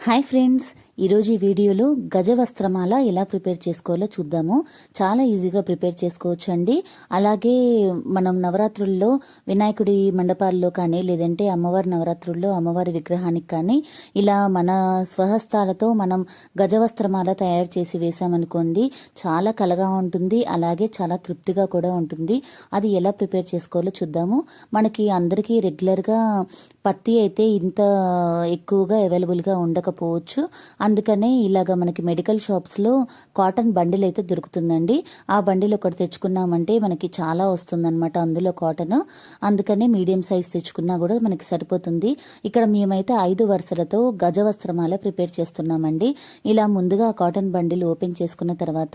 Hi friends ఈరోజు ఈ వీడియోలో గజ వస్త్రమాల ఎలా ప్రిపేర్ చేసుకోవాలో చూద్దాము. చాలా ఈజీగా ప్రిపేర్ చేసుకోవచ్చు అండి అలాగే మనం నవరాత్రుల్లో వినాయకుడి మండపాల్లో కానీ లేదంటే అమ్మవారి నవరాత్రుల్లో అమ్మవారి విగ్రహానికి కానీ ఇలా మన స్వహస్తాలతో మనం గజ వస్త్రమాల తయారు చేసి వేసామనుకోండి చాలా కలగా ఉంటుంది అలాగే చాలా తృప్తిగా కూడా ఉంటుంది. అది ఎలా ప్రిపేర్ చేసుకోవాలో చూద్దాము. మనకి అందరికీ రెగ్యులర్గా పత్తి అయితే ఇంత ఎక్కువగా అవైలబుల్గా ఉండకపోవచ్చు. అందుకనే ఇలాగ మనకి మెడికల్ షాప్స్లో కాటన్ బండిల్ అయితే దొరుకుతుందండి. ఆ బండిల్ ఒకటి తెచ్చుకున్నామంటే మనకి చాలా వస్తుందన్నమాట అందులో కాటన్. అందుకనే మీడియం సైజ్ తెచ్చుకున్నా కూడా మనకి సరిపోతుంది. ఇక్కడ మేమైతే ఐదు వరుసలతో గజ వస్త్రమాల ప్రిపేర్ చేస్తున్నామండి. ఇలా ముందుగా కాటన్ బండిల్ ఓపెన్ చేసుకున్న తర్వాత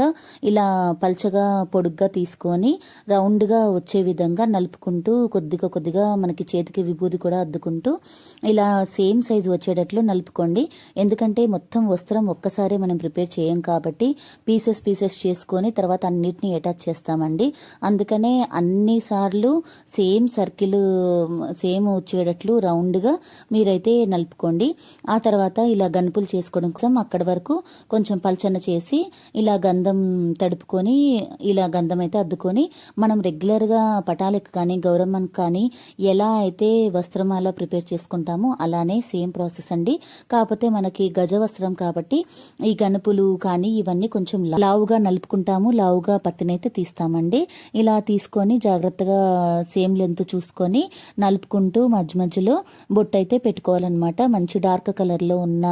ఇలా పల్చగా పొడుగ్గా తీసుకొని రౌండ్గా వచ్చే విధంగా నలుపుకుంటూ కొద్దిగా కొద్దిగా మనకి చేతికి విభూది కూడా అద్దుకుంటూ ఇలా సేమ్ సైజు వచ్చేటట్లు నలుపుకోండి. ఎందుకంటే మొత్తం మొత్తం వస్త్రం ఒక్కసారి మనం ప్రిపేర్ చేయం కాబట్టి పీసెస్ పీసెస్ చేసుకొని తర్వాత అన్నిటిని అటాచ్ చేస్తామండి. అందుకనే అన్ని సార్లు సేమ్ సర్కిల్ సేమ్ వచ్చేటట్లు రౌండ్గా మీరైతే నలుపుకోండి. ఆ తర్వాత ఇలా గనుపులు చేసుకోవడం కోసం అక్కడ వరకు కొంచెం పల్చన చేసి ఇలా గంధం తడుపుకొని ఇలా గంధం అయితే అద్దుకొని మనం రెగ్యులర్గా పటాలకు కానీ గౌరమ్మకి కానీ ఎలా అయితే వస్త్రమాల ప్రిపేర్ చేసుకుంటామో అలానే సేమ్ ప్రాసెస్ అండి. కాకపోతే మనకి గజ వస్త్రం కాబట్టి ఈ గనుపులు కానీ ఇవన్నీ కొంచెం లావుగా నలుపుకుంటాము లావుగా పత్తినైతే తీస్తామండి. ఇలా తీసుకొని జాగ్రత్తగా సేమ్ లెంత్ చూసుకొని నలుపుకుంటూ మధ్య మధ్యలో బొట్టు అయితే పెట్టుకోవాలన్నమాట. మంచి డార్క్ కలర్లో ఉన్న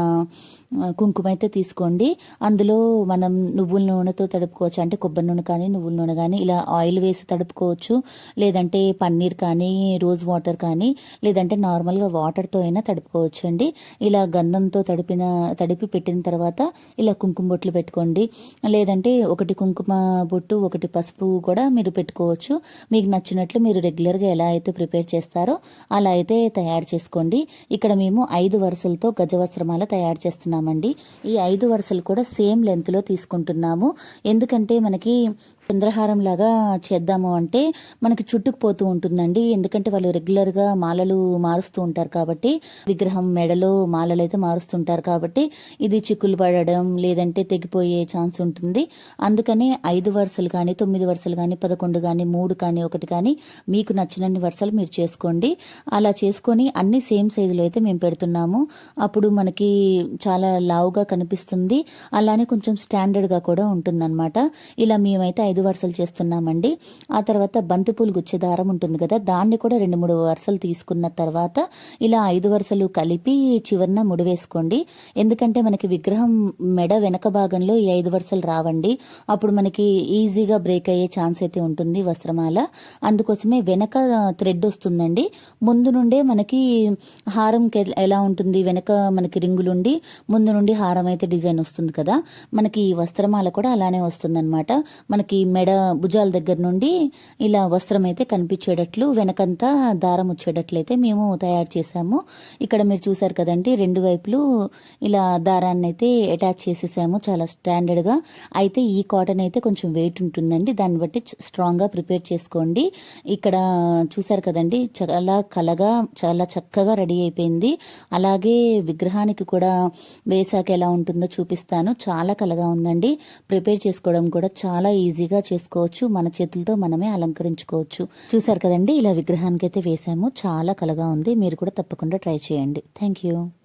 కుంకుమ అయితే తీసుకోండి. అందులో మనం నువ్వుల నూనెతో తడుపుకోవచ్చు. అంటే కొబ్బరి నూనె కానీ నువ్వుల నూనె కానీ ఇలా ఆయిల్ వేసి తడుపుకోవచ్చు. లేదంటే పన్నీర్ కానీ రోజ్ వాటర్ కానీ లేదంటే నార్మల్గా వాటర్తో అయినా తడుపుకోవచ్చు అండి ఇలా గంధంతో తడిపిన తడిపి పెట్టిన తర్వాత ఇలా కుంకుమ బొట్లు పెట్టుకోండి. లేదంటే ఒకటి కుంకుమ బొట్టు ఒకటి పసుపు కూడా మీరు పెట్టుకోవచ్చు. మీకు నచ్చినట్లు మీరు రెగ్యులర్గా ఎలా అయితే ప్రిపేర్ చేస్తారో అలా అయితే తయారు చేసుకోండి. ఇక్కడ మేము ఐదు వరుసలతో గజవస్త్రమాల తయారు చేస్తున్నామండి. ఈ ఐదు వరుసలు కూడా సేమ్ లెంత్లో తీసుకుంటున్నాము. ఎందుకంటే మనకి చంద్రహారం లాగా చేద్దాము అంటే మనకి చుట్టుకుపోతూ ఉంటుందండి. ఎందుకంటే వాళ్ళు రెగ్యులర్గా మాలలు మారుస్తూ ఉంటారు కాబట్టి విగ్రహం మెడలో మాలలు అయితే మారుస్తుంటారు కాబట్టి ఇది చిక్కులు పడడం లేదంటే తెగిపోయే ఛాన్స్ ఉంటుంది. అందుకని ఐదు వరుసలు కానీ తొమ్మిది వరుసలు కానీ పదకొండు కానీ మూడు కానీ ఒకటి కానీ మీకు నచ్చినన్ని వరుసలు మీరు చేసుకోండి. అలా చేసుకొని అన్ని సేమ్ సైజులో అయితే మేము పెడుతున్నాము. అప్పుడు మనకి చాలా లావుగా కనిపిస్తుంది. అలానే కొంచెం స్టాండర్డ్గా కూడా ఉంటుందన్నమాట. ఇలా మేమైతే ఐదు వరుసలు చేస్తున్నామండి. ఆ తర్వాత బంతిపూలు గుచ్చే దారం ఉంటుంది కదా దాన్ని కూడా రెండు మూడు వరుసలు తీసుకున్న తర్వాత ఇలా ఐదు వరుసలు కలిపి చివరిన ముడి వేసుకోండి. ఎందుకంటే మనకి విగ్రహం మెడ వెనక భాగంలో ఈ ఐదు వరుసలు రావండి. అప్పుడు మనకి ఈజీగా బ్రేక్ అయ్యే ఛాన్స్ అయితే ఉంటుంది వస్త్రమాల. అందుకోసమే వెనక థ్రెడ్ వస్తుందండి. ముందు నుండే మనకి హారం ఎలా ఉంటుంది? వెనక మనకి రింగులుండి ముందు నుండి హారం అయితే డిజైన్ వస్తుంది కదా. మనకి ఈ వస్త్రమాల కూడా అలానే వస్తుందన్నమాట. మనకి మెడ భుజాల దగ్గర నుండి ఇలా వస్త్రం అయితే కనిపించేటట్లు వెనకంతా దారం వచ్చేటట్లయితే మేము తయారు చేసాము ఇక్కడ మీరు చూసారు కదండి రెండు వైపులు ఇలా దారాన్ని అయితే అటాచ్ చేసేసాము చాలా స్టాండర్డ్గా అయితే ఈ కాటన్ అయితే కొంచెం వెయిట్ ఉంటుందండి దాన్ని బట్టి స్ట్రాంగ్గా ప్రిపేర్ చేసుకోండి. ఇక్కడ చూసారు కదండి చాలా కలగా చాలా చక్కగా రెడీ అయిపోయింది. అలాగే విగ్రహానికి కూడా వేసాక ఎలా ఉంటుందో చూపిస్తాను. చాలా కలగా ఉందండి ప్రిపేర్ చేసుకోవడం కూడా చాలా ఈజీగా చేసుకోవచ్చు. మన చేతులతో మనమే అలంకరించుకోవచ్చు. చూసారు కదండి ఇలా విగ్రహానికి అయితే వేసాము. చాలా కలగా ఉంది. మీరు కూడా తప్పకుండా ట్రై చేయండి. Thank you.